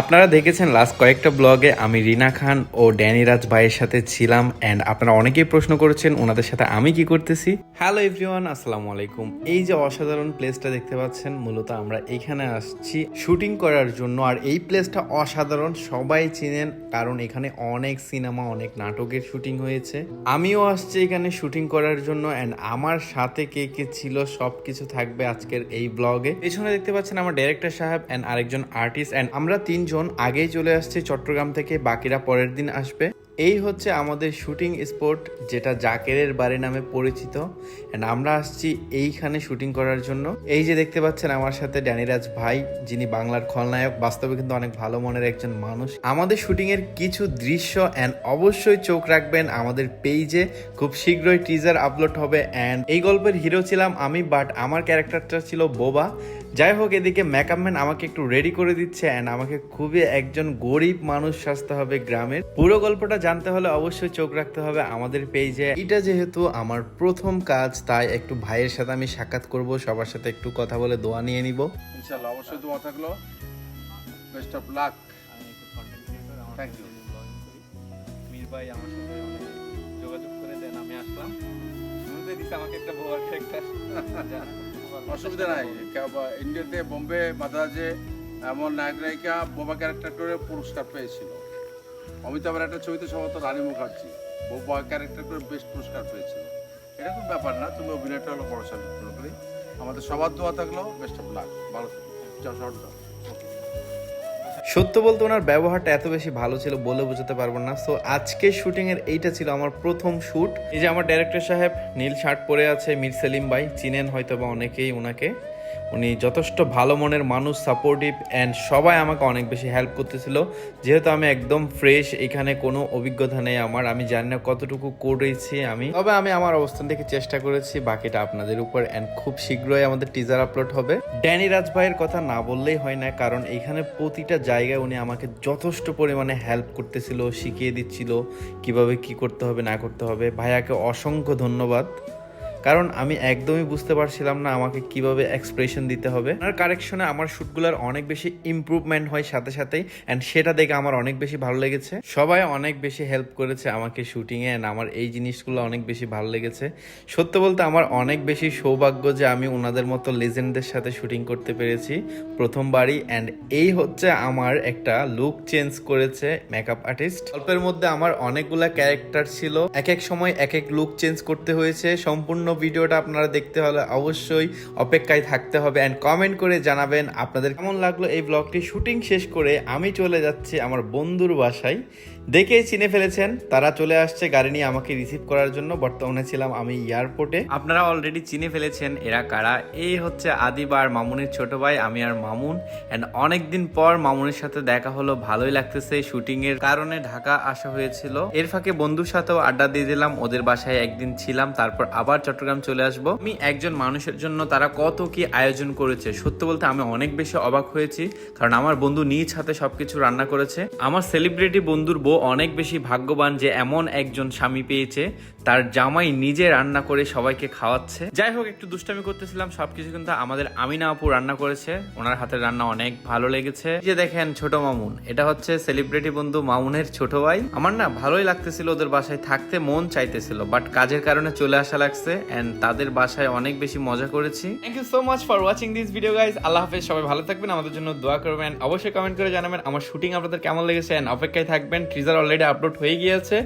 আপনারা দেখেছেন লাস্ট কয়েকটা ব্লগে আমি রিনা খান ও ড্যানি রাজ ভাইয়ের সাথে ছিলাম অ্যান্ড আপনারা অনেকেই প্রশ্ন করেছেন ওনাদের সাথে আমি কি করতেছি। হ্যালো এভরিওয়ান আসসালামু আলাইকুম। এই যে অসাধারণ প্লেসটা দেখতে পাচ্ছেন, মূলত আমরা এখানে আসছি শুটিং করার জন্য, আর এই প্লেসটা অসাধারণ, সবাই চিনেন, কারণ এখানে অনেক সিনেমা অনেক নাটকের শুটিং হয়েছে। আমিও আসছি এখানে শুটিং করার জন্য অ্যান্ড আমার সাথে কে কে ছিল সব কিছু থাকবে আজকের এই ব্লগে পেছনে দেখতে পাচ্ছেন আমার ডাইরেক্টর সাহেব অ্যান্ড আরেকজন আর্টিস্ট অ্যান্ড আমরা তিনজন আগেই চলে আসছে চট্টগ্রাম থেকে বাকিরা পরের দিন আসবে। এই হচ্ছে আমাদের শুটিং স্পট, যেটা জাকেরের বাড়ি নামে পরিচিত। অ্যান্ড আমরা আসছি এইখানে শুটিং করার জন্য। এই যে দেখতে পাচ্ছেন আমার সাথে ড্যানিরাজ ভাই, যিনি বাংলার খলনায়ক, বাস্তবে কিন্তু অনেক ভালো মনের একজন মানুষ। আমাদের শুটিং এর কিছু দৃশ্য অ্যান্ড অবশ্যই চোখ রাখবেন আমাদের পেজে খুব শীঘ্রই টিজার আপলোড হবে অ্যান্ড এই গল্পের হিরো ছিলাম আমি বাট আমার ক্যারেক্টারটা ছিল বোবা। যাই হোক, এদিকে মেকআপ ম্যান আমাকে একটু রেডি করে দিচ্ছে অ্যান্ড আমাকে খুবই একজন গরিব মানুষ সাজতে হবে গ্রামের। পুরো গল্পটা জানতে হলে অবশ্যই চোখ রাখতে হবে আমাদের পেজে। এটা যেহেতু আমার প্রথম কাজ তাই একটু ভাইয়ের সাথে আমি সাক্ষাৎ করব সবার সাথে একটু কথা বলে দোয়া নিয়ে নিব। ইনশাল্লাহ অবশ্যই দোয়া থাকল। বেস্ট অফ লাক আমি একটু কন্টেন্ট ক্রিয়েটর আমার Thank you. ব্লগিং করি। মীর ভাই আমার সাথে যোগাযোগ করে দেন আমি আসলাম। শুরুতে দিছে আমাকে একটা বোয়ার ক্যারেক্টার অসুবিধা নাই। ইন্ডিয়াতে বোম্বে মাদ্রাজে এমন নায়ক নায়িকা বোমা ক্যারেক্টার করে পুরস্কার পেয়েছিল। অমিতাভের একটা ছবিতে সম্ভবত রানী মুখার্জি বোবা ক্যারেক্টার করে বেস্ট পুরস্কার পেয়েছিল। এটা কোনো ব্যাপার না, তুমি অভিনয়টা হলো ভরসা মনে করি আমাদের সবার দোয়া থাকল বেস্ট অফ লাক ভালো যাও। শর্ট সত্য বলতে ওনার ব্যবহারটা এত বেশি ভালো ছিল বলে বোঝাতে পারব না। সো আজকে শুটিং এর এইটা ছিল আমার প্রথম শুট এই যে আমার ডাইরেক্টর সাহেব, নীল শার্ট পরে আছে মীর সেলিম ভাই, চিনেন হয়তো বা অনেকেই ওনাকে। উনি যথেষ্ট ভালো মনের মানুষ সাপোর্টিভ অ্যান্ড সবাই আমাকে অনেক বেশি হেল্প করতেছিল। যেহেতু আমি একদম ফ্রেশ এখানে কোনো অভিজ্ঞতা নেই আমার। আমি জানি না কতটুকু করেছি আমি। তবে আমি আমার অবস্থান থেকে চেষ্টা করেছি, বাকিটা আপনাদের উপর অ্যান্ড খুব শীঘ্রই আমাদের টিজার আপলোড হবে। ড্যানি রাজ ভাইয়ের কথা না বললেই হয় না, কারণ এখানে প্রতিটা জায়গায় উনি আমাকে যথেষ্ট পরিমাণে হেল্প করতেছিল, শিখিয়ে দিচ্ছিল, কীভাবে কি করতে হবে, না করতে হবে। ভাইয়াকে অসংখ্য ধন্যবাদ। কারণ আমি একদমই বুঝতে পারছিলাম না আমাকে কীভাবে এক্সপ্রেশন দিতে হবে। আর কারেকশনে আমার শ্যুটগুলোর অনেক বেশি ইমপ্রুভমেন্ট হয় সাথে সাথেই অ্যান্ড সেটা দেখে আমার অনেক বেশি ভালো লেগেছে। সবাই অনেক বেশি হেল্প করেছে আমাকে শ্যুটিংয়ে অ্যান্ড আমার এই জিনিসগুলো অনেক বেশি ভালো লেগেছে। সত্য বলতে আমার অনেক বেশি সৌভাগ্য যে আমি ওনাদের মতো লেজেন্ডদের সাথে শ্যুটিং করতে পেরেছি প্রথমবারই অ্যান্ড এই হচ্ছে আমার একটা লুক চেঞ্জ করেছে মেকআপ আর্টিস্ট গল্পের মধ্যে আমার অনেকগুলা ক্যারেক্টার ছিল। এক এক সময় এক এক লুক চেঞ্জ করতে হয়েছে। সম্পূর্ণ ভিডিওটা আপনারা দেখতে হলে অবশ্যই অপেক্ষায় থাকতে হবে অ্যান্ড কমেন্ট করে জানাবেন আপনাদের কেমন লাগল এই ব্লগটি শুটিং শেষ করে আমি চলে যাচ্ছি আমার বন্ধুর বাসায়। দেখেই চিনে ফেলেছেন, তারা চলে আসছে গাড়ি নিয়ে আমাকে রিসিভ করার জন্য। বর্তমানে ছিলাম আমি এয়ারপোর্টে আপনারা অলরেডি চিনে ফেলেছেন এরা কারা? এই হচ্ছে আদিবা আর মামুনের ছোট ভাই, আমি আর মামুন। অ্যান্ড অনেকদিন পর মামুনের সাথে দেখা হলো, ভালোই লাগতেছে শুটিং এর কারণে ঢাকা আসা হয়েছিল। এর ফাঁকে বন্ধুর সাথেও আড্ডা দিয়ে দিলাম, ওদের বাসায় একদিন ছিলাম, তারপর আবার চট্টগ্রাম চলে আসব। আমি একজন মানুষের জন্য তারা কত কি আয়োজন করেছে, সত্য বলতে আমি অনেক বেশি অবাক হয়েছি, কারণ আমার বন্ধু নিজ হাতে সবকিছু রান্না করেছে। আমার সেলিব্রিটি বন্ধুর বউ অনেক বেশি ভাগ্যবান যে এমন একজন স্বামী পেয়েছে, তার জামাই নিজে রান্না করে সবাইকে খাওয়াচ্ছে। যাই হোক, একটু দুষ্টামি করতেছিলাম, সবকিছু কিন্তু আমাদের আমিনা আপু রান্না করেছে। ওনার হাতের রান্না অনেক ভালো লেগেছে। যে দেখেন ছোট মামুন, এটা হচ্ছে সেলিব্রিটি বন্ধু মামুনের ছোট ভাই। আমার না ভালোই লাগতেছিল ওদের বাসায় থাকতে, মন চাইতেছিল বাট কাজের কারণে চলে আসা লাগছে। এন্ড তাদের বাসায় অনেক বেশি মজা করেছি। Thank you so much for watching this video guys Allah হাফেজ, সবাই ভালো থাকবেন, আমাদের জন্য দোয়া করবেন। অবশ্যই কমেন্ট করে জানাবেন, আমার শুটিং আপনাদের কেমন লেগেছে অ্যান্ড অপেক্ষায় থাকবেন। ট্রিজার অলরেডি আপলোড হয়ে গিয়েছে।